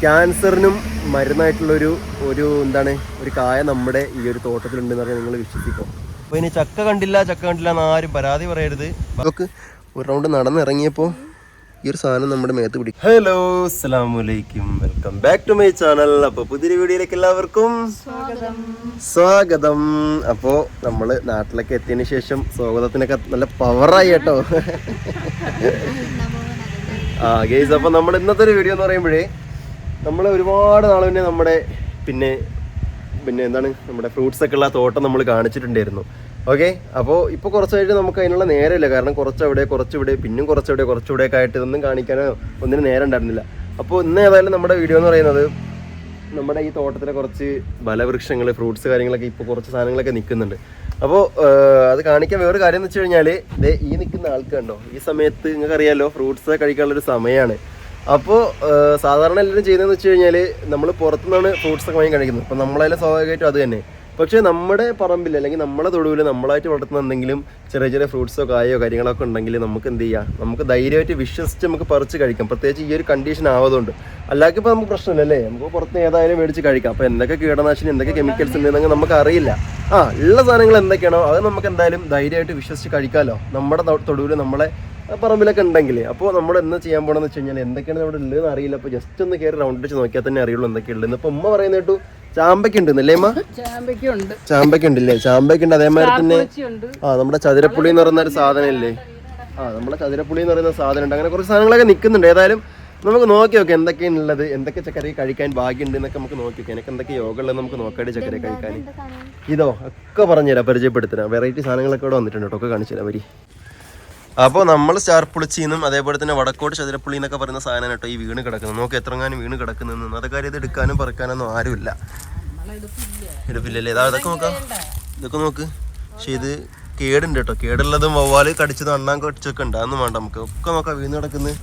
ക്യാൻസറിനും മരുന്നായിട്ടുള്ളൊരു ഒരു എന്താണ് ഒരു കായ നമ്മുടെ ഈ ഒരു തോട്ടത്തിലുണ്ടെന്ന് പറഞ്ഞാൽ നിങ്ങൾ വിശ്വസിക്കും. അപ്പോൾ ഇനി ചക്ക കണ്ടില്ല ചക്ക കണ്ടില്ല എന്ന് ആരും പരാതി പറയരുത്. നമുക്ക് ഒരു റൗണ്ട് നടന്നിറങ്ങിയപ്പോൾ ഈ ഒരു സാധനം നമ്മുടെ മേത്ത് പിടിക്കും. ഹലോ അസ്സലാമലൈക്കും welcome back to my channel അപ്പോൾ പുതിയൊരു വീഡിയോയിലേക്ക് എല്ലാവർക്കും സ്വാഗതം. അപ്പോൾ നമ്മൾ നാട്ടിലേക്ക് എത്തിയതിന് ശേഷം സ്വാഗതത്തിനൊക്കെ നല്ല പവറായി കേട്ടോ. ആ ഗെയ്സ് അപ്പോൾ നമ്മുടെ ഇന്നത്തെ ഒരു വീഡിയോ എന്ന് പറയുമ്പോഴേ നമ്മൾ ഒരുപാട് നാൾ പിന്നെ നമ്മുടെ പിന്നെ പിന്നെ എന്താണ് നമ്മുടെ ഫ്രൂട്ട്സ് ഒക്കെ ഉള്ള തോട്ടം നമ്മൾ കാണിച്ചിട്ടുണ്ടായിരുന്നു. ഓക്കെ അപ്പോൾ ഇപ്പോൾ കുറച്ചായിട്ട് നമുക്ക് അതിനുള്ള നേരമില്ല. കാരണം കുറച്ചവിടെ കുറച്ചിവിടെ പിന്നും കുറച്ചവിടെ ഒക്കെ ആയിട്ട് ഇതൊന്നും കാണിക്കാനോ ഒന്നിനും നേരം ഉണ്ടായിരുന്നില്ല. അപ്പോൾ ഇന്ന് ഏതായാലും നമ്മുടെ വീഡിയോ എന്ന് പറയുന്നത് നമ്മുടെ ഈ തോട്ടത്തിലെ കുറച്ച് ബലവൃക്ഷങ്ങൾ ഫ്രൂട്ട്സ് കാര്യങ്ങളൊക്കെ ഇപ്പോൾ കുറച്ച് സാധനങ്ങളൊക്കെ നിൽക്കുന്നുണ്ട്. അപ്പോൾ അത് കാണിക്കാൻ വേറൊരു കാര്യം എന്ന് വെച്ച് കഴിഞ്ഞാൽ ഈ നിൽക്കുന്ന ആൾക്ക് കണ്ടോ? ഈ സമയത്ത് നിങ്ങൾക്ക് അറിയാലോ ഫ്രൂട്ട്സ് കഴിക്കാനുള്ളൊരു സമയമാണ് അപ്പോൾ സാധാരണ എല്ലാവരും ചെയ്യുന്നതെന്ന് വെച്ച് കഴിഞ്ഞാൽ നമ്മൾ പുറത്തുനിന്നാണ് ഫ്രൂട്ട്സ് ഒക്കെ വാങ്ങി കഴിക്കുന്നത്. അപ്പോൾ നമ്മളതിൽ സ്വാഭാവികമായിട്ടും അത് തന്നെ. പക്ഷേ നമ്മുടെ പറമ്പിൽ അല്ലെങ്കിൽ നമ്മളെ തൊടുവിൽ നമ്മളായിട്ട് വളർത്തുന്ന എന്തെങ്കിലും ചെറിയ ചെറിയ ഫ്രൂട്ട്സോ കായോ കാര്യങ്ങളൊക്കെ ഉണ്ടെങ്കിൽ നമുക്ക് എന്ത് ചെയ്യാം? നമുക്ക് ധൈര്യമായിട്ട് വിശ്വസിച്ച് നമുക്ക് പറിച്ച് കഴിക്കാം. പ്രത്യേകിച്ച് ഈ ഒരു കണ്ടീഷൻ ആവതുകൊണ്ട് അല്ലാതെ ഇപ്പോൾ നമുക്ക് പ്രശ്നമില്ല അല്ലേ? നമുക്ക് പുറത്ത് ഏതായാലും മേടിച്ച് കഴിക്കാം. അപ്പോൾ എന്തൊക്കെ കീടനാശിനി എന്തൊക്കെ കെമിക്കൽസ് ഉണ്ടെന്നൊക്കെ നമുക്ക് അറിയില്ല ആ ഉള്ള സാധനങ്ങൾ എന്തൊക്കെയാണോ അത് നമുക്ക് എന്തായാലും ധൈര്യമായിട്ട് വിശ്വസിച്ച് കഴിക്കാമല്ലോ നമ്മുടെ തൊടുവിൽ നമ്മളെ പറമ്പിലൊക്കെ ഉണ്ടെങ്കിൽ അപ്പോൾ നമ്മൾ എന്ന് ചെയ്യാൻ പോകണമെന്ന് വെച്ച് കഴിഞ്ഞാൽ എന്തൊക്കെയാണ് അവിടെ ഉള്ളതെന്ന് അറിയില്ല. അപ്പോൾ ജസ്റ്റ് ഒന്ന് കയറി റൗണ്ട് വെച്ച് നോക്കിയാൽ തന്നെ അറിയുള്ളൂ എന്തൊക്കെയുള്ളത് ഇപ്പോൾ ഉമ്മ പറയുന്ന കേട്ടു ചാമ്പയ്ക്ക് ഉണ്ടെന്നല്ലേ അമ്മ ചാമ്പയ്ക്കുണ്ട് ഉണ്ട്. ഇല്ലേ ചാമ്പയ്ക്ക് ഉണ്ട്. അതേമാതിരി തന്നെ ഉണ്ട്. ആ നമ്മുടെ ചതുരപ്പുളി എന്ന് പറയുന്ന ഒരു സാധനം ഇല്ലേ ആ നമ്മുടെ ചതുരപ്പുളി എന്ന് പറയുന്ന സാധനം ഉണ്ട് അങ്ങനെ കുറച്ച് സാധനങ്ങളൊക്കെ നിൽക്കുന്നുണ്ട്. ഏതായാലും നമുക്ക് നോക്കി നോക്കാം എന്തൊക്കെയാണ് ഉള്ളത് എന്തൊക്കെ ചക്കര കഴിക്കാൻ ഭാഗ്യമുണ്ട് എന്നൊക്കെ നമുക്ക് നോക്കി നോക്കാം. എനിക്ക് എന്തൊക്കെ യോഗ ഉള്ളത് നമുക്ക് നോക്കാണ്ട് ചക്കര കഴിക്കാൻ. ഇതോ ഒക്കെ പറഞ്ഞുതരാം പരിചയപ്പെടുത്തരാം. വെറൈറ്റി സാധനങ്ങളൊക്കെ ഇവിടെ വന്നിട്ടുണ്ട് കേട്ടോ. ഒക്കെ കാണിച്ചു തരാം വരി. അപ്പോൾ നമ്മൾ സ്റ്റാർ പുളിച്ചീന്നും അതേപോലെ തന്നെ വടക്കോട്ട് ചതുരപ്പുള്ളി എന്നൊക്കെ പറയുന്ന സാധനം കേട്ടോ ഈ വീണ് കിടക്കുന്നത്. നോക്ക് എത്രങ്ങാനും വീണ് കിടക്കുന്നതെന്ന് അതൊക്കെ ഇത് എടുക്കാനും പറക്കാനൊന്നും ആരുമില്ല. എടുപ്പില്ലല്ലേ? ഇതാ ഇതൊക്കെ നോക്കാം. ഇതൊക്കെ നോക്ക്. പക്ഷെ ഇത് കേടുണ്ട് കേട്ടോ. കേടുള്ളതും വവ്വാൽ കടിച്ചതും അണ്ണാൻ കടിച്ചൊക്കെ ഉണ്ട് അതൊന്നും വേണ്ട നമുക്ക്. ഒക്കെ നോക്കാം വീണ് കിടക്കുന്നത്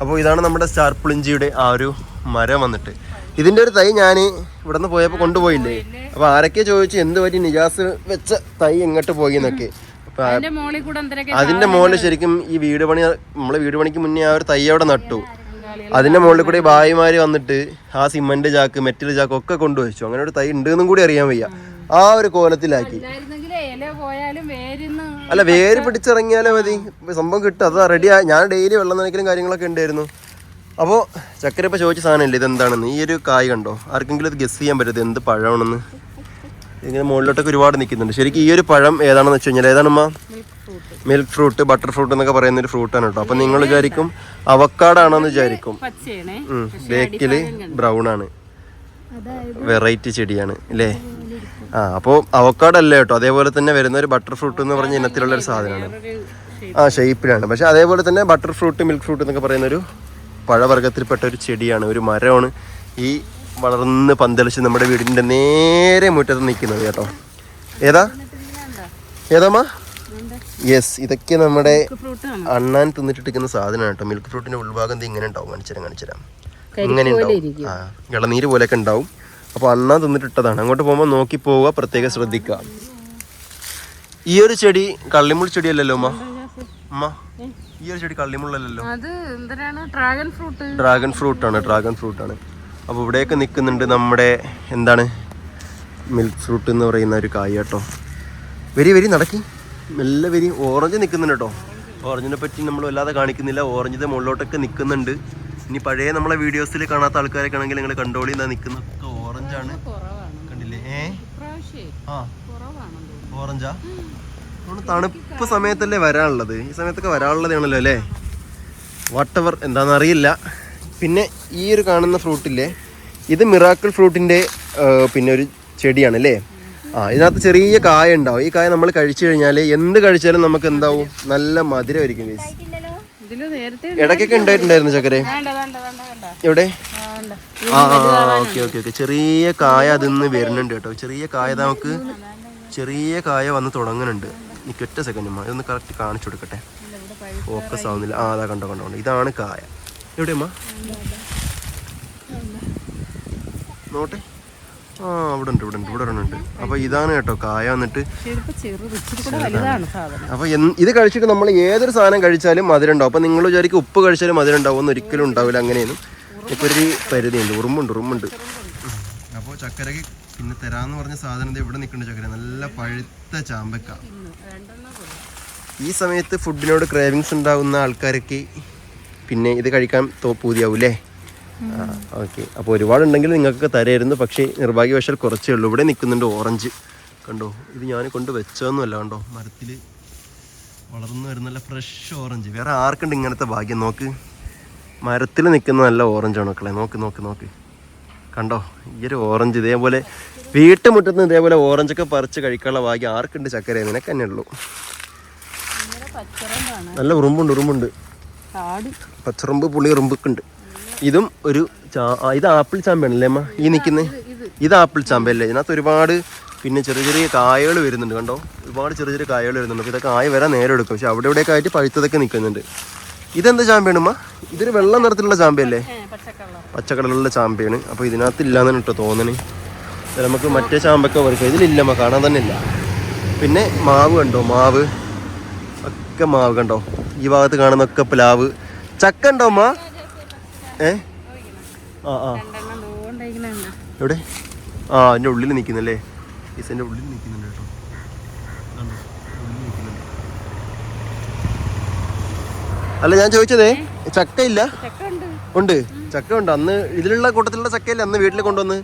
അപ്പോൾ ഇതാണ് നമ്മുടെ സ്റ്റാർ പുളിഞ്ചിയുടെ ആ ഒരു മരം വന്നിട്ട്. ഇതിന്റെ ഒരു തൈ ഞാൻ ഇവിടെ നിന്ന് പോയപ്പോൾ കൊണ്ടുപോയില്ലേ? അപ്പോൾ ആരൊക്കെ ചോദിച്ചു? എന്ത് പറ്റി നിജാസ് വെച്ച തൈ എങ്ങോട്ട് പോയി എന്നൊക്കെ. അതിന്റെ മുകളിൽ ശരിക്കും ഈ വീട് പണി നമ്മൾ വീട് പണിക്ക് മുന്നേ ആ ഒരു തൈ അവിടെ നട്ടു. അതിന്റെ മുകളിൽ കൂടി ഭായിമാര് വന്നിട്ട് ആ സിമന്റ് ചാക്ക് മെറ്റൽ ചാക്ക് ഒക്കെ കൊണ്ടുവച്ചു. അങ്ങനെ ഒരു തൈ ഉണ്ട് എന്നും കൂടി അറിയാൻ വയ്യ. ആ ഒരു കോലത്തിലാക്കി. അല്ല വേര് പിടിച്ചിറങ്ങിയാലേ മതി. സംഭവം കിട്ടും. അത് റെഡി ഞാൻ ഡെയിലി വെള്ളം നനയ്ക്കലും കാര്യങ്ങളൊക്കെ ഉണ്ടായിരുന്നു. അപ്പോൾ ചക്കര ഇപ്പൊ ചോദിച്ച ഇത് ഇതെന്താണെന്ന്? ഈ ഒരു കായ് കണ്ടോ? ആർക്കെങ്കിലും ഇത് ഗസ് ചെയ്യാൻ പറ്റും എന്ത് പഴമാണെന്ന്? ഇങ്ങനെ മുകളിലോട്ടൊക്കെ ഒരുപാട് നിൽക്കുന്നുണ്ട്. ശരിക്കും ഈ ഒരു പഴം ഏതാണെന്ന് വെച്ച് കഴിഞ്ഞാൽ ഏതാണമ്മ മിൽക്ക് ഫ്രൂട്ട് ബട്ടർ ഫ്രൂട്ട് എന്നൊക്കെ പറയുന്ന ഒരു ആണ് കേട്ടോ. അപ്പൊ നിങ്ങൾ വിചാരിക്കും അവക്കാടാണെന്ന് വിചാരിക്കും. ബേക്കിൽ ബ്രൗൺ ആണ്. വെറൈറ്റി ചെടിയാണ് അല്ലേ ആ അപ്പോൾ അവക്കാടല്ലേ അല്ല കേട്ടോ. അതേപോലെ തന്നെ വരുന്ന ഒരു ബട്ടർ ഫ്രൂട്ട് എന്ന് പറഞ്ഞ ഇനത്തിലുള്ള ഒരു സാധനമാണ്. ആ ഷേപ്പിലാണ് പക്ഷെ അതേപോലെ തന്നെ ബട്ടർ ഫ്രൂട്ട് മിൽക്ക് ഫ്രൂട്ട് എന്നൊക്കെ പറയുന്ന ഒരു പഴവർഗത്തിൽപ്പെട്ട ഒരു ചെടിയാണ് ഒരു മരമാണ്. ഈ വളർന്ന് പന്തലിച്ച് നമ്മുടെ വീടിന്റെ നേരെ മുറ്റത്ത് നിൽക്കുന്നത് കേട്ടോ. ഏതാ? ഏതാമ്മ യെസ് ഇതൊക്കെ നമ്മുടെ അണ്ണാൻ തിന്നിട്ടിരിക്കുന്ന സാധനമാണ് കേട്ടോ. മിൽക്ക് ഫ്രൂട്ടിന്റെ ഉൾഭാഗം ഇങ്ങനെ ഉണ്ടാവും. കാണിച്ചുതരാം കാണിച്ചുതരാം. ഇങ്ങനെ ഉണ്ടാവും. ആ ഇളനീര് പോലെയൊക്കെ ഉണ്ടാവും. അപ്പോൾ അണ്ണാൻ തിന്നിട്ടിട്ടതാണ്. അങ്ങോട്ട് പോകുമ്പോൾ നോക്കി പോവുക പ്രത്യേകം ശ്രദ്ധിക്കുക. ഈ ഒരു ചെടി കള്ളിമുൾ ചെടിയല്ലല്ലോ അമ്മ? അമ്മ ഈ ഒരു ചെടി കള്ളിമുള്ളല്ലോ ഡ്രാഗൺ ഫ്രൂട്ട് ആണ് ഡ്രാഗൺ ഫ്രൂട്ട് ആണ്. അപ്പോൾ ഇവിടെയൊക്കെ നിൽക്കുന്നുണ്ട് നമ്മുടെ എന്താണ് മിൽക്ക് ഫ്രൂട്ട് എന്ന് പറയുന്ന ഒരു കായ കേട്ടോ. വരി വരി നടക്കി. നല്ല വരി. ഓറഞ്ച് നിൽക്കുന്നുണ്ട് കേട്ടോ. ഓറഞ്ചിനെ പറ്റി നമ്മൾ വല്ലാതെ കാണിക്കുന്നില്ല. ഓറഞ്ചിന്റെ മുകളിലോട്ടൊക്കെ നിൽക്കുന്നുണ്ട് ഇനി പഴയ നമ്മളെ വീഡിയോസിൽ കാണാത്ത ആൾക്കാരൊക്കെ ആണെങ്കിൽ നിങ്ങൾ കണ്ടോളി. എന്നാ നിൽക്കുന്നൊക്കെ ഓറഞ്ചാണ് കണ്ടില്ലേ? ഏ? ആ. ഓറഞ്ചാ നമ്മൾ തണുപ്പ് സമയത്തല്ലേ വരാനുള്ളത്. ഈ സമയത്തൊക്കെ വരാനുള്ളതാണല്ലോ അല്ലേ? വാട്ടവർ എന്താണെന്ന് അറിയില്ല. പിന്നെ ഈ ഒരു കാണുന്ന ഫ്രൂട്ടില്ലേ ഇത് മിറാക്കിൾ ഫ്രൂട്ടിന്റെ പിന്നെ ഒരു ചെടിയാണ് അല്ലേ ആ ഇതിനകത്ത് ചെറിയ കായ ഉണ്ടാവും. ഈ കായ നമ്മൾ കഴിച്ചു കഴിഞ്ഞാൽ എന്ത് കഴിച്ചാലും നമുക്ക് എന്താവും? നല്ല മധുരമായിരിക്കും ഇടയ്ക്കൊക്കെ ഉണ്ടായിട്ടുണ്ടായിരുന്നു ചക്കരെ. എവിടെ? ആ, ഓക്കെ ഓക്കെ ഓക്കെ. ചെറിയ കായ അതിന്ന് വരുന്നുണ്ട് കേട്ടോ. ചെറിയ കായ നമുക്ക് ചെറിയ കായ വന്ന് തുടങ്ങുന്നുണ്ട്. എനിക്ക് ഒറ്റ സെക്കൻഡ് ഇതൊന്ന് കറക്റ്റ് കാണിച്ചു കൊടുക്കട്ടെ. ഫോക്കസ് ആവുന്നില്ല. ആ അതാ കണ്ടോ കണ്ടോ. ഇതാണ് കായ. എവിടെ അമ്മ നോട്ടെ? ആ അവിടെ ഉണ്ട് ഇവിടെ ഉണ്ട് ഇവിടെ ഉണ്ട്. അപ്പൊ ഇതാണ് കേട്ടോ കായ വന്നിട്ട്. അപ്പൊ ഇത് കഴിച്ചിട്ട് നമ്മൾ ഏതൊരു സാധനം കഴിച്ചാലും മധുരം ഉണ്ടാവും അപ്പൊ നിങ്ങൾ വിചാരിക്കും ഉപ്പ് കഴിച്ചാലും മധുരം ഉണ്ടാവും ഒന്നും ഒരിക്കലും ഉണ്ടാവില്ല അങ്ങനെയൊന്നും. ഇപ്പൊ ഒരു പരിധിയുണ്ട് ഉറുമ്പുണ്ട് ഉറുമ്പുണ്ട്. അപ്പോൾ ചക്കരക്ക് പിന്നെ തരാന്ന് പറഞ്ഞ സാധനം ദേ ഇവിടെ നിൽക്കുന്നു ചക്കര. നല്ല പഴുത്ത ചാമ്പക്ക. ഈ സമയത്ത് ഫുഡിനോട് ക്രേവിങ്സ് ഉണ്ടാവുന്ന ആൾക്കാരൊക്കെ പിന്നെ ഇത് കഴിക്കാൻ തോ അല്ലേ ഓക്കെ. അപ്പോൾ ഒരുപാടുണ്ടെങ്കിൽ നിങ്ങൾക്ക് തരായിരുന്നു പക്ഷേ നിർഭാഗ്യവശാൽ കുറച്ചേ ഉള്ളൂ. ഇവിടെ നിൽക്കുന്നുണ്ട് ഓറഞ്ച്. കണ്ടോ? ഇത് ഞാൻ കൊണ്ട് വെച്ചതൊന്നുമല്ല കണ്ടോ? മരത്തിൽ വളർന്നു വരുന്ന നല്ല ഫ്രഷ് ഓറഞ്ച് വേറെ ആർക്കുണ്ട് ഇങ്ങനത്തെ ഭാഗ്യം? നോക്ക്. മരത്തിൽ നിൽക്കുന്ന നല്ല ഓറഞ്ചാണ് മക്കളെ. നോക്ക് നോക്ക് നോക്ക്. കണ്ടോ? ഈ ഒരു ഓറഞ്ച് ഇതേപോലെ വീട്ടുമുറ്റത്ത് ഇതേപോലെ ഓറഞ്ചൊക്കെ പറിച്ച് കഴിക്കാനുള്ള ഭാഗ്യം ആർക്കുണ്ട് ചക്കര? നിനക്ക് തന്നെ ഉള്ളൂ. നല്ല ഉറുമ്പുണ്ട് ഉറുമ്പുണ്ട്. പച്ചറുമ്പ് പുളി ഉറുമ്പൊക്കെ ഉണ്ട് ഇതും ഒരു ഇത് ആപ്പിൾ ചാമ്പയാണല്ലേ അമ്മ? ഈ നിൽക്കുന്നത് ഇത് ആപ്പിൾ ചാമ്പയല്ലേ? ഇതിനകത്ത് ഒരുപാട് പിന്നെ ചെറിയ ചെറിയ കായകൾ വരുന്നുണ്ട് കണ്ടോ? ഒരുപാട് ചെറിയ ചെറിയ കായകൾ വരുന്നുണ്ട്. അപ്പോൾ ഇതൊക്കെ ആയി വരാൻ നേരെ എടുക്കും. പക്ഷെ അവിടെ ഇവിടെയൊക്കെ ആയിട്ട് പഴുത്തതൊക്കെ നിൽക്കുന്നുണ്ട്. ഇതെന്താ ചാമ്പയാണ് അമ്മ ഇതൊരു വെള്ള നിറത്തിലുള്ള ചാമ്പയല്ലേ? പച്ചക്കടലുള്ള ചാമ്പയാണ്. അപ്പോൾ ഇതിനകത്ത് ഇല്ലാന്നാണ് കേട്ടോ തോന്നണേ. നമുക്ക് മറ്റേ ചാമ്പൊക്കെ പറിക്കാം ഇതിലില്ല അമ്മ കാണാൻ തന്നെ ഇല്ല. പിന്നെ മാവ് കണ്ടോ? മാവ്. ഒക്കെ മാവ് കണ്ടോ? ഈ ഭാഗത്ത് കാണുന്നൊക്കെ പ്ലാവ്. ചക്ക ഉണ്ടോ അമ്മ ഏ? ആ എവിടെ? ആ അതിന്റെ ഉള്ളിൽ നിൽക്കുന്നല്ലേ? ഈസന്റെ ഉള്ളിൽ നിൽക്കുന്നുണ്ട് കേട്ടോ. അല്ല ഞാൻ ചോദിച്ചതേ ചക്കയില്ല? ഉണ്ട്. ചക്ക ഉണ്ട്. അന്ന് ഇതിലുള്ള കൂട്ടത്തിലുള്ള ചക്കയില്ല അന്ന് വീട്ടിൽ കൊണ്ടുവന്ന്?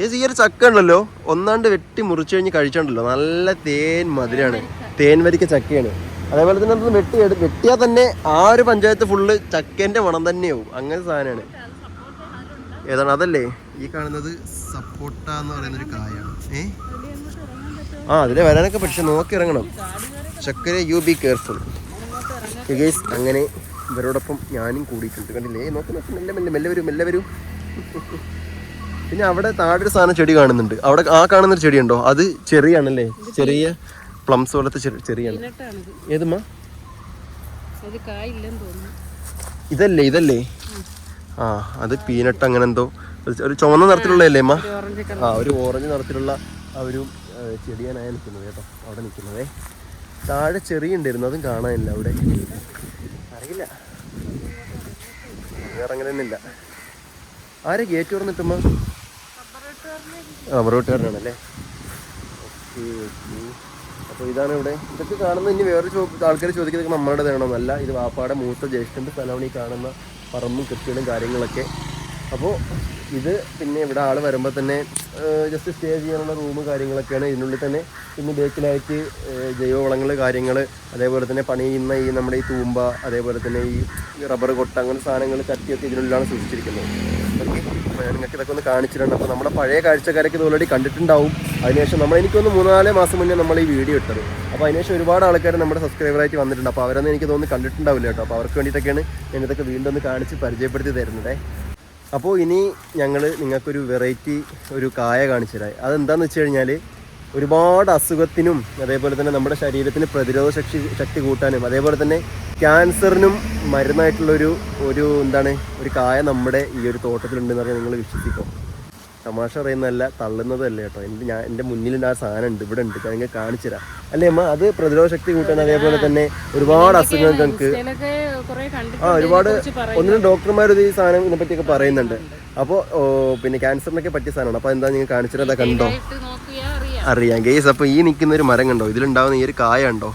ഏ ഈ ചക്ക ഉണ്ടല്ലോ. ഒന്നാണ്ട് വെട്ടി മുറിച്ച് കഴിഞ്ഞ് കഴിച്ചിട്ടുണ്ടല്ലോ നല്ല തേൻ മധുരമാണ് തേൻ വരിക്ക ചക്കയാണ്. അതേപോലെ തന്നെ അത് വെട്ടി വെട്ടിയാൽ തന്നെ ആ ഒരു പഞ്ചായത്ത് ഫുള്ള് ചക്കേന്റെ മണം തന്നെയാവും. അങ്ങനെ സാധനമാണ്. ഏതാണ്? അതല്ലേ? ഈ കാണുന്നത് സപ്പോട്ട എന്ന് പറയുന്ന ഒരു കായാണ്. ഏ? ആ അതിലെ വരാനൊക്കെ പക്ഷെ നോക്കി ഇറങ്ങണം. ചക്കര യു ബി കെയർഫുൾ ഗേസ് അങ്ങനെ ഇവരോടൊപ്പം ഞാനും കൂടിയിട്ടുണ്ട്. കണ്ടില്ലേ? നോക്കി നോക്കി മെല്ലെ മെല്ലെ മെല്ലെ വരും മെല്ലെ വരും. പിന്നെ അവിടെ താഴെ ഒരു സാധനം ചെടി കാണുന്നുണ്ട്. അവിടെ ആ കാണുന്നൊരു ചെടിയുണ്ടോ? അത് ചെറിയാണല്ലേ? ചെറിയ പ്ലംസ് പോലത്തെ ചെറിയ ചെറിയാണ്. ഏതുമാ ഇതല്ലേ ഇതല്ലേ? ആ അത് പീനട്ട് അങ്ങനെ എന്തോ. ഒരു- ചുവന്ന നിറത്തിലുള്ളതല്ലേ അമ്മ? ആ ഒരു ഓറഞ്ച് നിറത്തിലുള്ള ആ ഒരു ചെടിയാനായ നിൽക്കുന്നത് കേട്ടോ അവിടെ നിൽക്കുന്നതേ. താഴെ ചെറിയ ഉണ്ടായിരുന്നു അതും കാണാനില്ല അവിടെ. അറിയില്ല. ഇറങ്ങലൊന്നുമില്ല ആരെ ഗേറ്റ് തുറന്നിട്ടമ്മ? റബ്ബർ വെട്ടുകാരനാണല്ലേ? Okay okay. അപ്പോൾ ഇതാണ് ഇവിടെ. ഇതൊക്കെ കാണുന്ന ഇനി വേറെ ആൾക്കാർ ചോദിക്കുന്നത് നമ്മളുടെ വേണമെന്നല്ല ഇത് വാപ്പാടെ മൂത്ത ജ്യേഷ്ഠന്റെ സ്ഥലമാണ് ഈ കാണുന്ന പറമ്പും കൃഷികളും കാര്യങ്ങളൊക്കെ. അപ്പോൾ ഇത് പിന്നെ ഇവിടെ ആൾ വരുമ്പോൾ തന്നെ ജസ്റ്റ് സ്റ്റേ ചെയ്യാനുള്ള റൂം കാര്യങ്ങളൊക്കെയാണ്. ഇതിനുള്ളിൽ തന്നെ പിന്നെ ബേക്കിലായിട്ട് ജൈവവളങ്ങൾ കാര്യങ്ങൾ അതേപോലെ തന്നെ പണി ചെയ്യുന്ന ഈ നമ്മുടെ ഈ തൂമ്പ അതേപോലെ തന്നെ ഈ റബ്ബർ കൊട്ട അങ്ങനെ സാധനങ്ങൾ ചട്ടിയൊക്കെ ഇതിനുള്ളിലാണ് സൂക്ഷിച്ചിരിക്കുന്നത്. അപ്പോൾ ഞാൻ നിങ്ങൾക്ക് ഇതൊക്കെ ഒന്ന് കാണിച്ചിട്ടുണ്ട് അപ്പോൾ നമ്മുടെ പഴയ കാഴ്ചക്കാരൊക്കെ ഇത് ഓൾറെഡി കണ്ടിട്ടുണ്ടാവും. അതിനുശേഷം നമ്മൾ എനിക്കൊന്ന് മൂന്നാൽ മാസം മുന്നേ നമ്മൾ ഈ വീഡിയോ ഇട്ടത്. അപ്പോൾ അതിനുശേഷം ഒരുപാട് ആൾക്കാർ നമ്മുടെ സബ്സ്ക്രൈബറായിട്ട് വന്നിട്ടുണ്ട്. അപ്പോൾ അവരൊന്നും എനിക്ക് തോന്നുന്നു കണ്ടിട്ടുണ്ടാവില്ല കേട്ടോ. അപ്പോൾ അവർക്ക് വേണ്ടിയിട്ടൊക്കെയാണ് ഞാൻ ഇതൊക്കെ വീണ്ടും ഒന്ന് കാണിച്ച് പരിചയപ്പെടുത്തി തരുന്നത്. അപ്പോൾ ഇനി ഞങ്ങൾ നിങ്ങൾക്കൊരു വെറൈറ്റി ഒരു കായ കാണിച്ചു തരാം. അതെന്താണെന്ന് വെച്ച് കഴിഞ്ഞാൽ ഒരുപാട് അസുഖത്തിനും അതേപോലെ തന്നെ നമ്മുടെ ശരീരത്തിന് പ്രതിരോധ ശക്തി ശക്തി കൂട്ടാനും അതേപോലെ തന്നെ ക്യാൻസറിനും മരുന്നായിട്ടുള്ളൊരു ഒരു എന്താണ് ഒരു കായ നമ്മുടെ ഈ ഒരു തോട്ടത്തിലുണ്ടെന്ന് പറഞ്ഞാൽ നിങ്ങൾ വിശ്വസിക്കും? തമാശ പറയുന്നതല്ല തള്ളുന്നതല്ല കേട്ടോ. എന്റെ ഞാൻ എന്റെ മുന്നിൽ ആ സാധനം ഉണ്ട് ഇവിടെ ഉണ്ട് ഞാൻ നിങ്ങൾക്ക് കാണിച്ചു തരാം. അല്ലേ അമ്മ? അത് പ്രതിരോധ ശക്തി കൂട്ടാൻ അതേപോലെ തന്നെ ഒരുപാട് അസുഖങ്ങൾ നമുക്ക് ആ ഒരുപാട്. ഒന്നിനും ഡോക്ടർമാർ ഈ സാധനം ഇതിനെ പറ്റിയൊക്കെ പറയുന്നുണ്ട്. അപ്പോൾ പിന്നെ ക്യാൻസറിനൊക്കെ പറ്റിയ സാധനമാണ്. അപ്പോൾ എന്താ നിങ്ങൾ കാണിച്ചിട്ട് കണ്ടോ? അറിയാം. ഗേസ് ഗെയ്സ് അപ്പോൾ ഈ നിൽക്കുന്ന ഒരു മരം കണ്ടോ? ഇതിലുണ്ടാവുന്ന ഈ ഒരു കായ ഉണ്ടോ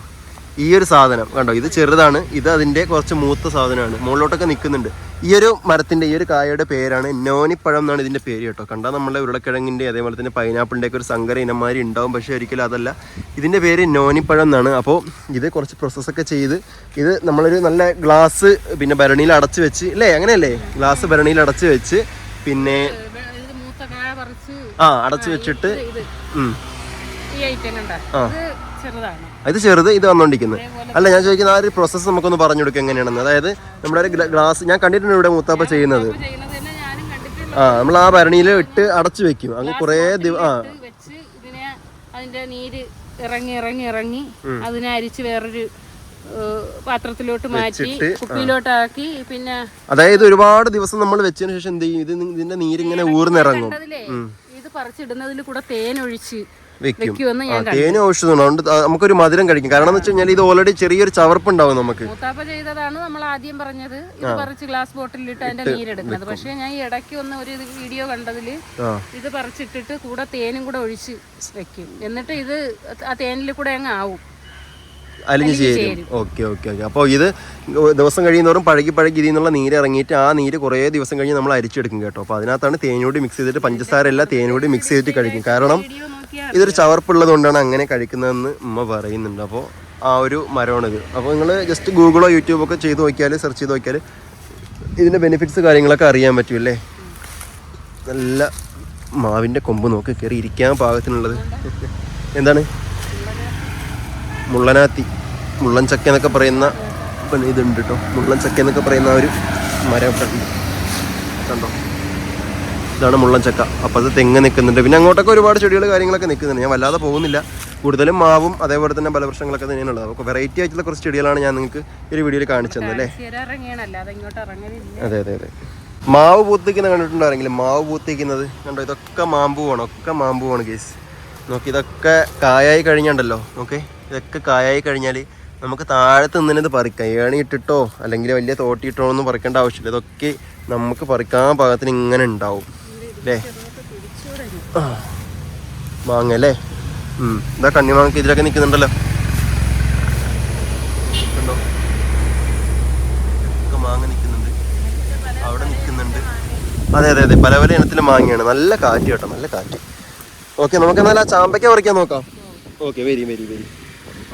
ഈ ഒരു സാധനം കണ്ടോ? ഇത് ചെറുതാണ്. ഇത് അതിന്റെ കുറച്ച് മൂത്ത സാധനമാണ്. മുകളിലോട്ടൊക്കെ നിൽക്കുന്നുണ്ട്. ഈ ഒരു മരത്തിന്റെ ഈ ഒരു കായയുടെ പേരാണ് നോനിപ്പഴം എന്നാണ് ഇതിന്റെ പേര് കേട്ടോ. കണ്ടാൽ നമ്മളെ ഉരുളക്കിഴങ്ങിന്റെ അതേപോലെ തന്നെ പൈനാപ്പിളിന്റെ ഒക്കെ ഒരു സങ്കര ഇനമാരി ഉണ്ടാവും. പക്ഷേ ഒരിക്കലും അതല്ല. ഇതിന്റെ പേര് നോനിപ്പഴം എന്നാണ്. അപ്പോൾ ഇത് കുറച്ച് പ്രോസസ്സൊക്കെ ചെയ്ത് ഇത് നമ്മളൊരു നല്ല ഗ്ലാസ് പിന്നെ ഭരണിയിൽ അടച്ച് വെച്ച് അല്ലേ അങ്ങനെയല്ലേ? ഗ്ലാസ് ഭരണിയിൽ അടച്ച് വെച്ച് പിന്നെ ആ അടച്ച് വെച്ചിട്ട് ഇത് ചെറുത് ഇത് വന്നോണ്ടിരിക്കുന്നത് അല്ല ഞാൻ ചോദിക്കുന്ന ആ ഒരു പ്രോസസ്സ് നമുക്കൊന്ന് പറഞ്ഞു കൊടുക്കുക എങ്ങനെയാണെന്ന്. അതായത് നമ്മുടെ ഒരു ഗ്ല- ഗ്ലാസ് ഞാൻ കണ്ടിട്ടുണ്ട് ഇവിടെ മുത്താപ്പ ചെയ്യുന്നത്. ആ നമ്മൾ ആ ഭരണിയിൽ ഇട്ട് അടച്ചു വെക്കും. അങ്ങ് കുറേ ദിവസം ആ. അതിന്റെ നീര് ഇറങ്ങി ഇറങ്ങി ഇറങ്ങി അതിനെ അരിച്ച് വേറൊരു പാത്രത്തിലോട്ട് മാറ്റി കുപ്പിയിലോട്ടാക്കി പിന്നെ അതായത് ഒരുപാട് ദിവസം നമ്മൾ വെച്ചതിന് ശേഷം എന്ത് ചെയ്യും? ഇതിന്റെ നീരിങ്ങനെ ഊർന്നിറങ്ങും. ഇത് പറിച്ചിടുന്നതിൽ കൂടെ തേൻ ഒഴിച്ച് വെക്കും. തേന് ഔഷധമാണ്. അതുകൊണ്ട് നമുക്കൊരു മധുരം കഴിക്കും. കാരണം എന്ന് വെച്ച് കഴിഞ്ഞാൽ ഇത് ഓൾറെഡി ചെറിയൊരു ചവർപ്പ് ഉണ്ടാവും നമുക്ക്. മൂത്താപ്പ ചെയ്തതാണ് നമ്മൾ ആദ്യം പറഞ്ഞത്. ഇത് പറിച്ച് ഗ്ലാസ് ബോട്ടിലിട്ട് അതിന്റെ നീരെടുക്കുന്നത് പക്ഷേ ഞാൻ ഇടയ്ക്ക് ഒന്ന് ഒരു വീഡിയോ കണ്ടതിൽ ഇത് പറിച്ചിട്ടിട്ട് കൂടെ തേനും കൂടെ ഒഴിച്ച് വെക്കും. എന്നിട്ട് ഇത് ആ തേനിൽ കൂടെ അങ്ങ് ആവും. അലിഞ്ഞ് ചേരും. Okay okay okay. അപ്പോൾ ഇത് ദിവസം കഴിയുന്നവരും പഴകി പഴകി ഇതിൽ നിന്നുള്ള നീര് ഇറങ്ങിയിട്ട് ആ നീര് കുറേ ദിവസം കഴിഞ്ഞ് നമ്മൾ അരിച്ചെടുക്കും കേട്ടോ. അപ്പോൾ അതിനകത്താണ് തേനോട് മിക്സ് ചെയ്തിട്ട് പഞ്ചസാര എല്ലാം തേനോട് മിക്സ് ചെയ്തിട്ട് കഴിക്കും. കാരണം ഇതൊരു ചവർപ്പുള്ളത് കൊണ്ടാണ് അങ്ങനെ കഴിക്കുന്നതെന്ന് ഉമ്മ പറയുന്നുണ്ട്. അപ്പോൾ ആ ഒരു മരമാണിത് അപ്പോൾ നിങ്ങൾ ജസ്റ്റ് ഗൂഗിളോ യൂട്യൂബോ ഒക്കെ ചെയ്ത് നോക്കിയാൽ സെർച്ച് ചെയ്ത് നോക്കിയാൽ ഇതിന്റെ ബെനിഫിറ്റ്സ് കാര്യങ്ങളൊക്കെ അറിയാൻ പറ്റുമല്ലേ നല്ല മാവിന്റെ കൊമ്പ് നോക്കി കയറി ഇരിക്കാൻ പാകത്തിനുള്ളത്. എന്താണ്? മുള്ളനാത്തി. മുള്ളൻ ചക്ക എന്നൊക്കെ പറയുന്ന ഇതുണ്ട് കേട്ടോ. മുള്ളൻ ചക്ക എന്നൊക്കെ പറയുന്ന ഒരു മരം കണ്ടോ? ഇതാണ് മുള്ളൻ ചക്ക. അത് തെങ്ങ് നിൽക്കുന്നുണ്ട്. പിന്നെ അങ്ങോട്ടൊക്കെ ഒരുപാട് ചെടികൾ കാര്യങ്ങളൊക്കെ നിൽക്കുന്നുണ്ട്. ഞാൻ വല്ലാതെ പോകുന്നില്ല. കൂടുതലും മാവും അതേപോലെ തന്നെ ബലവൃക്ഷങ്ങളൊക്കെ തന്നെയാണുള്ളത്. അപ്പോൾ വെറൈറ്റി ആയിട്ടുള്ള കുറച്ച് ചെടികളാണ് ഞാൻ നിങ്ങൾക്ക് ഒരു വീഡിയോയിൽ കാണിച്ചു തന്നത് അല്ലേ? അത് അതെ അതെ മാവ് പൂത്തിക്കുന്നത് കണ്ടിട്ടുണ്ടോ ആരെങ്കിലും? മാവ് പൂത്തിക്കുന്നത് കണ്ടോ ഇതൊക്കെ മാമ്പൂവാണ് ഒക്കെ മാമ്പൂവാണ് കേസ് നോക്കി ഇതൊക്കെ കായായി കഴിഞ്ഞുണ്ടല്ലോ. ഓക്കെ ഇതൊക്കെ കായായി കഴിഞ്ഞാൽ നമുക്ക് താഴത്ത് നിന്നിത് പറിക്കാം. ഏണി ഇട്ടിട്ടോ അല്ലെങ്കിൽ വലിയ തോട്ടിയിട്ടോ ഒന്നും പറിക്കേണ്ട ആവശ്യമില്ല. ഇതൊക്കെ നമുക്ക് പറിക്കാൻ പാകത്തിന് ഇങ്ങനെ ഉണ്ടാവും. അല്ലേ മാങ്ങ അല്ലേ. ഇതാ കണ്ണിമാങ്ങക്ക് ഇതിലൊക്കെ നിൽക്കുന്നുണ്ടല്ലോ. കണ്ടോ? ഒക്കെ മാങ്ങ നിൽക്കുന്നുണ്ട്. അവിടെ നിൽക്കുന്നുണ്ട്. അതെ അതെ അതെ. പല പല ഇനത്തിലെ മാങ്ങയാണ്. നല്ല കാറ്റ് കേട്ടോ നല്ല കാറ്റ്. ഓക്കെ നമുക്ക് എന്നാൽ ആ ചാമ്പയ്ക്ക പറിക്കാൻ നോക്കാം. ഓക്കെ വരി വരി വരി.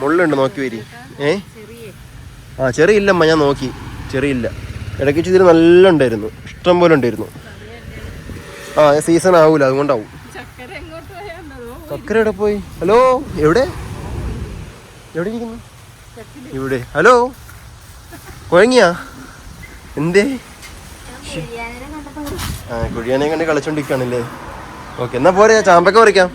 മുള്ളുണ്ട് നോക്കി വരി. ഏ? ചെറിയ ആ ചെറിയില്ലമ്മ ഞാൻ നോക്കി. ചെറിയില്ല ഇടയ്ക്ക് ഇതിൽ നല്ല ഉണ്ടായിരുന്നു. ഇഷ്ടം പോലെ ഉണ്ടായിരുന്നു. ആ സീസൺ ആവൂല അതുകൊണ്ടാവും. ചക്കര എവിടെ പോയി? ഹലോ എവിടെ? എവിടെ ഇരിക്കുന്നു? ഇവിടെ. ഹലോ കുഴങ്ങിയാ? എന്തേ? ആ കുഴിയാനെ കണ്ട് കളിച്ചോണ്ടിരിക്കുകയാണല്ലേ ഓക്കെ എന്നാ പോരെ ചാമ്പക്ക പറിക്കാം.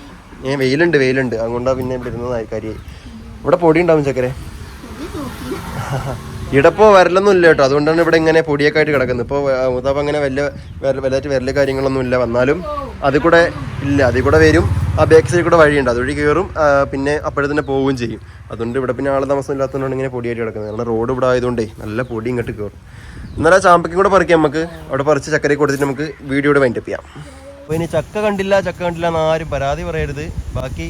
ഏ വെയിലുണ്ട് വെയിലുണ്ട്. അതുകൊണ്ടാ പിന്നെ വരുന്നതായി കാര്യം കാര്യമായി ഇവിടെ പൊടി ഉണ്ടാവും ചക്കരെ. ഇടപ്പോ വരലൊന്നും ഇല്ല കേട്ടോ. അതുകൊണ്ടാണ് ഇവിടെ ഇങ്ങനെ പൊടിയൊക്കെ ആയിട്ട് കിടക്കുന്നത്. ഇപ്പോൾ മുതാപ്പ് അങ്ങനെ വലിയ വലുതായിട്ട് വരൽ കാര്യങ്ങളൊന്നും ഇല്ല. വന്നാലും അതിൽ കൂടെ ഇല്ല. അതിൽ കൂടെ വരും. ആ ബാക്ക് സൈഡിൽ കൂടെ വഴിയുണ്ട്. അതുവഴി കയറും പിന്നെ അപ്പോഴെ തന്നെ പോവുകയും ചെയ്യും. അതുകൊണ്ട് ഇവിടെ പിന്നെ ആൾ താമസം ഇല്ലാത്തതുകൊണ്ടാണ് ഇങ്ങനെ പൊടിയായിട്ട് കിടക്കുന്നത്. കാരണം റോഡ് ഇവിടെ ആയതുകൊണ്ടേ നല്ല പൊടി ഇങ്ങോട്ട് കയറും എന്നാൽ ആ ചാമ്പയ്ക്കും കൂടെ പറിക്കാം നമുക്ക്. അവിടെ പറിച്ച് ചക്കരയ്ക്ക് കൊടുത്തിട്ട് നമുക്ക് വീഡിയോ വീഡിയോയുടെ വൈൻഡപ്പ് ചെയ്യാം. അപ്പോൾ ഇനി ചക്ക കണ്ടില്ല ചക്ക കണ്ടില്ല എന്ന് ആരും പരാതി പറയരുത്. ബാക്കി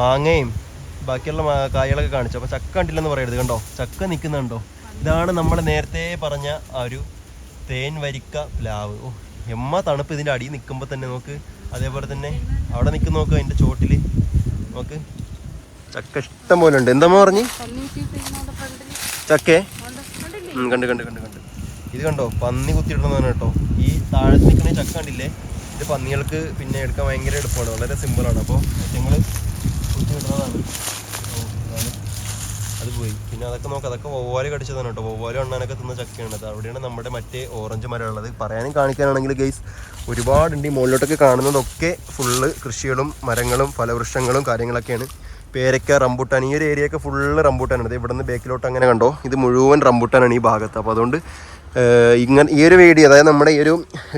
മാങ്ങയും ബാക്കിയുള്ള കായകളൊക്കെ കാണിച്ചു. അപ്പോൾ ചക്ക കണ്ടില്ലെന്ന് പറയരുത്. കണ്ടോ? ചക്ക നിൽക്കുന്നുണ്ടോ ഇതാണ് നമ്മൾ നേരത്തെ പറഞ്ഞ ആ ഒരു തേൻ വരിക്ക പ്ലാവ്. ഓ എമ്മ തണുപ്പ് ഇതിന്റെ അടിയിൽ നിൽക്കുമ്പോൾ തന്നെ നോക്ക്. അതേപോലെ തന്നെ അവിടെ നിൽക്കുന്ന നോക്ക് അതിന്റെ ചോട്ടിൽ നോക്ക്. ചക്ക ഇഷ്ടം പോലെ ഉണ്ട്. എന്താ പറഞ്ഞ്? ചക്കേ? കണ്ട് കണ്ട് കണ്ട് കണ്ട്. ഇത് കണ്ടോ? പന്നി കുത്തിയിടുന്നതാണ് കേട്ടോ. ഈ താഴത്ത് നിൽക്കുന്ന ചക്ക കണ്ടില്ലേ? ഇത് പന്നികൾക്ക് പിന്നെ എടുക്കാൻ ഭയങ്കര എളുപ്പമാണ്. വളരെ സിമ്പിളാണ് അപ്പോൾ ഞങ്ങൾ കുത്തിയിടുന്നതാണ്. അത് പോയി. പിന്നെ അതൊക്കെ നോക്കാം അതൊക്കെ വവ്വാൽ കടിച്ചതാണ് കേട്ടോ. വവ്വാൽ അണ്ണാനൊക്കെ തിന്ന ചക്കയാണ്. അത് അവിടെയാണ് നമ്മുടെ മറ്റേ ഓറഞ്ച് മരം ഉള്ളത്. പറയാനും കാണിക്കാനാണെങ്കിൽ ഗൈസ് ഒരുപാടുണ്ട് ഈ മുകളിലോട്ടൊക്കെ കാണുന്നതൊക്കെ ഫുള്ള് കൃഷികളും മരങ്ങളും ഫലവൃക്ഷങ്ങളും കാര്യങ്ങളൊക്കെയാണ്. പേരക്ക റംബൂട്ടാൻ ഈ ഒരു ഏരിയ ഒക്കെ ഫുള്ള് റംബൂട്ടാനാണ്. ഇവിടുന്ന് ബേക്കിലോട്ട് അങ്ങനെ കണ്ടോ? ഇത് മുഴുവൻ റംബൂട്ടാനാണ് ഈ ഭാഗത്ത്. അപ്പോൾ അതുകൊണ്ട് ഇങ്ങനെ ഈ ഒരു വീഡിയോ അതായത് നമ്മുടെ ഈ ഒരു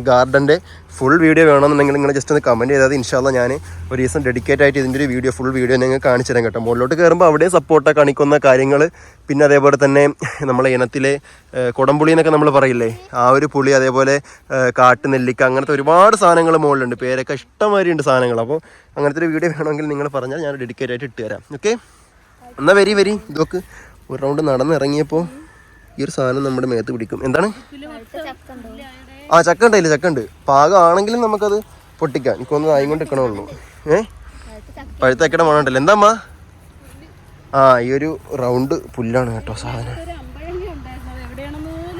ഗാർഡന്റെ ഫുൾ വീഡിയോ വേണമെന്നുണ്ടെങ്കിൽ നിങ്ങൾ ജസ്റ്റ് ഒന്ന് കമന്റ് ചെയ്താൽ ഇൻഷാല്ല ഞാൻ ഒരു ദിവസം ഡെഡിക്കേറ്റ് ആയിട്ട് ഇതിന്റെ ഒരു വീഡിയോ ഫുൾ വീഡിയോ നിങ്ങൾ കാണിച്ചു തരാം കേട്ടോ. മുകളിലോട്ട് കയറുമ്പോൾ അവിടെ സപ്പോർട്ട് കാണിക്കുന്ന കാര്യങ്ങൾ പിന്നെ അതേപോലെ തന്നെ നമ്മളെ ഇനത്തിലെ കുടംപുളി എന്നൊക്കെ നമ്മൾ പറയില്ലേ ആ ഒരു പുളി അതേപോലെ കാട്ട് നെല്ലിക്ക അങ്ങനത്തെ ഒരുപാട് സാധനങ്ങൾ മുകളിലുണ്ട്. പേരൊക്കെ ഇഷ്ടംമാതിരി ഉണ്ട് സാധനങ്ങൾ. അപ്പോൾ അങ്ങനത്തെ ഒരു വീഡിയോ വേണമെങ്കിൽ നിങ്ങൾ പറഞ്ഞാൽ ഞാൻ ഡെഡിക്കേറ്റ് ആയിട്ട് ഇട്ട് തരാം. ഓക്കെ എന്നാൽ വരി വരി ഇതൊക്കെ. ഒരു റൗണ്ട് നടന്നിറങ്ങിയപ്പോൾ ഈ ഒരു സാധനം നമ്മുടെ മേത്ത് പിടിക്കും. എന്താണ്? ആ ചക്ക ഉണ്ടായില്ല ചക്ക ഉണ്ട് പാകമാണെങ്കിലും നമുക്കത് പൊട്ടിക്കാം. എനിക്കൊന്ന് ആയി കൊണ്ട് നിൽക്കണമുള്ളൂ ഏ? പഴുത്ത ചക്കയുടെ മണം ഉണ്ടല്ലോ. എന്താ അമ്മ? ആ ഈ ഒരു റൗണ്ട് പുല്ലാണ് കേട്ടോ സാധനം.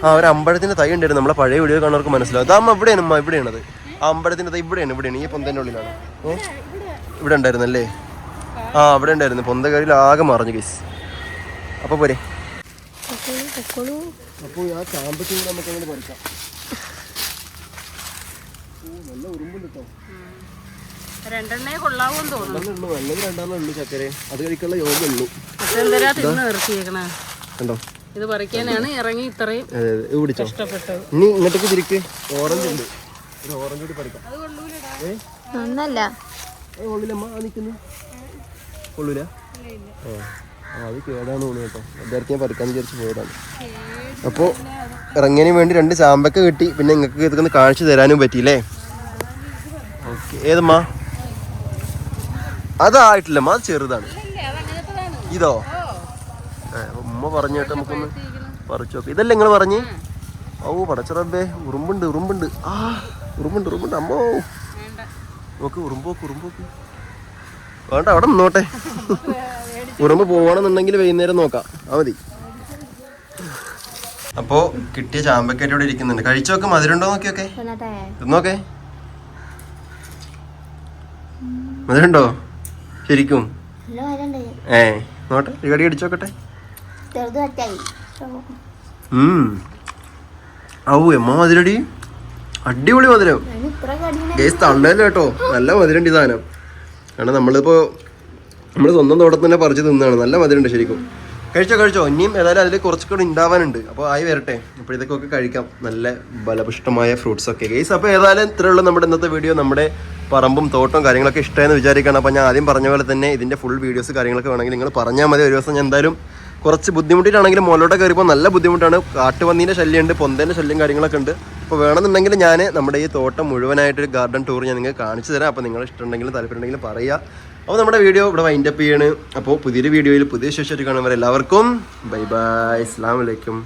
ആ ഒരു അമ്പഴത്തിന്റെ തൈ ഉണ്ടായിരുന്നു. നമ്മളെ പഴയ വീഡിയോ കാണവർക്ക് മനസ്സിലാവും. അതാ എവിടെയാണ് അമ്മ ഇവിടെയാണത് ആ അമ്പഴത്തിന്റെ തൈ ഇവിടെയാണ് ഇവിടെയാണ്. ഈ പൊന്തന്റെ ഉള്ളിലാണ്. ഏ? ഇവിടെ ഉണ്ടായിരുന്നല്ലേ? ആ അവിടെ ഉണ്ടായിരുന്നു. പൊന്ത കയറിയിൽ ആകെ മറിഞ്ഞു കേസ് അപ്പൊ പോരെ. അപ്പോൾ ആ ചാമ്പത്തിന് നമുക്ക് അങ്ങനെ പറിക്കാം. നല്ല ഉറുമ്പുണ്ട് കേട്ടോ രണ്ടെണ്ണേ കൊള്ളാവൂന്ന് തോന്നുന്നു. നല്ലത് രണ്ടെണ്ണേ ഉള്ളൂ ചക്കര. അത് കഴിക്കാനുള്ള യോഗം ഉള്ളൂ. അതെന്തരാ തിന്ന് നിർത്തിയേക്കണ? കണ്ടോ? ഇത് പറിക്കാനാണ് ഇറങ്ങി ഇത്രയും ഇഷ്ടപ്പെട്ടത് ഇനി ഇങ്ങോട്ടേക്ക് തിരിക്ക്. ഓറഞ്ച് ഉണ്ട്. ഒരു ഓറഞ്ച് കൂടി പറിക്കാം. ഒന്നല്ല. നിൽക്കുന്നു. കൊള്ളൂല? അത് കേടാണ് തോന്നുന്നു കേട്ടോ. അതായിരിക്കും ഞാൻ പറിക്കാന്ന് വിചാരിച്ച് പോയതാണ്. അപ്പോൾ ഇറങ്ങിയതിന് വേണ്ടി രണ്ട് ചാമ്പക്ക കിട്ടി. പിന്നെ നിങ്ങൾക്ക് ഇതൊക്കെ കാണിച്ചു തരാനും പറ്റിയില്ലേ? ഓക്കെ ഏതമ്മാ? അതായിട്ടില്ലമ്മ അത് ചെറുതാണ്. ഇതോ? ഉമ്മ പറഞ്ഞു കേട്ടോ നമുക്കൊന്ന് പറിച്ചു നോക്കാം. ഇതല്ലേ നിങ്ങൾ പറഞ്ഞ്? ഓ പടച്ചറബേ ഉറുമ്പുണ്ട് ഉറുമ്പുണ്ട്. ആ ഉറുമ്പുണ്ട് ഉറുമ്പുണ്ട്. അമ്മോ. നോക്ക് ഉറുമ്പോക്ക് ഉറുമ്പോക്ക് വേണ്ട അവിടെ നിന്നോട്ടെ. ഉറുമ്പ് പോവാണെന്നുണ്ടെങ്കിൽ വൈകുന്നേരം നോക്കാം. ആ മതി. അപ്പോ കിട്ടിയ ചാമ്പക്കായിട്ട് ഇവിടെ ഇരിക്കുന്നുണ്ട്. കഴിച്ചോക്കെ മധുരണ്ടോ നോക്കിയൊക്കെ? തിന്നോക്കെ മധുരണ്ടോ ശരിക്കും? ഏ നോട്ടെ ഒരു കടി അടിച്ചോക്കട്ടെ ഔ എമ്മ മധുരടി. അടിപൊളി മധുരം. ഗേസ് തള്ളല്ലോ കേട്ടോ. നല്ല മധുരണ്ടി സാധനം. കാരണം നമ്മളിപ്പോ നമ്മൾ സ്വന്തം തോട്ടത്തിൽ തന്നെ പറിച്ച് തിന്നാണ്. നല്ല മധുരമുണ്ട് ശരിക്കും. കഴിച്ചോ കഴിച്ചോ. ഇനിയും ഏതായാലും അതിൽ കുറച്ചുകൂടി ഉണ്ടാവാനുണ്ട് അപ്പോൾ ആയി വരട്ടെ. ഇപ്പോഴത്തേക്കൊക്കെ കഴിക്കാം. നല്ല ബലപുഷ്ടമായ ഫ്രൂട്ട്സ് ഒക്കെ. ഗെയ്സ് അപ്പോൾ ഏതായാലും ഇത്രയുള്ള നമ്മുടെ ഇന്നത്തെ വീഡിയോ നമ്മുടെ പറമ്പും തോട്ടവും കാര്യങ്ങളൊക്കെ ഇഷ്ടമായെന്ന് വിചാരിക്കണം അപ്പോൾ ഞാൻ ആദ്യം പറഞ്ഞ പോലെ തന്നെ ഇതിന്റെ ഫുൾ വീഡിയോസ് കാര്യങ്ങളൊക്കെ വേണമെങ്കിൽ നിങ്ങൾ പറഞ്ഞാൽ മതി. ഒരു ദിവസം ഞാൻ എന്തായാലും കുറച്ച് ബുദ്ധിമുട്ടിട്ടാണെങ്കിലും മുകളിലോട്ട് കയറിയപ്പോൾ നല്ല ബുദ്ധിമുട്ടാണ്. കാട്ടുപന്നീന്റെ ശല്യമുണ്ട് പൊന്തേന്റെ ശല്യം കാര്യങ്ങളൊക്കെ ഉണ്ട്. അപ്പോൾ വേണമെന്നുണ്ടെങ്കിൽ ഞാൻ നമ്മുടെ ഈ തോട്ടം മുഴുവനായിട്ട് ഗാർഡൻ ടൂർ ഞാൻ നിങ്ങൾക്ക് കാണിച്ചു തരാം. അപ്പോൾ നിങ്ങൾ ഇഷ്ടമുണ്ടെങ്കിലും താല്പര്യമുണ്ടെങ്കിലും പറയുക. അപ്പോൾ നമ്മുടെ വീഡിയോ ഇവിടെ വൈൻഡ് അപ്പ് ചെയ്യാണ്. അപ്പോൾ പുതിയൊരു വീഡിയോയിൽ പുതിയ ശേഷം കാണുന്നവർ എല്ലാവർക്കും ബൈ ബൈ അസ്സാം വലൈക്കും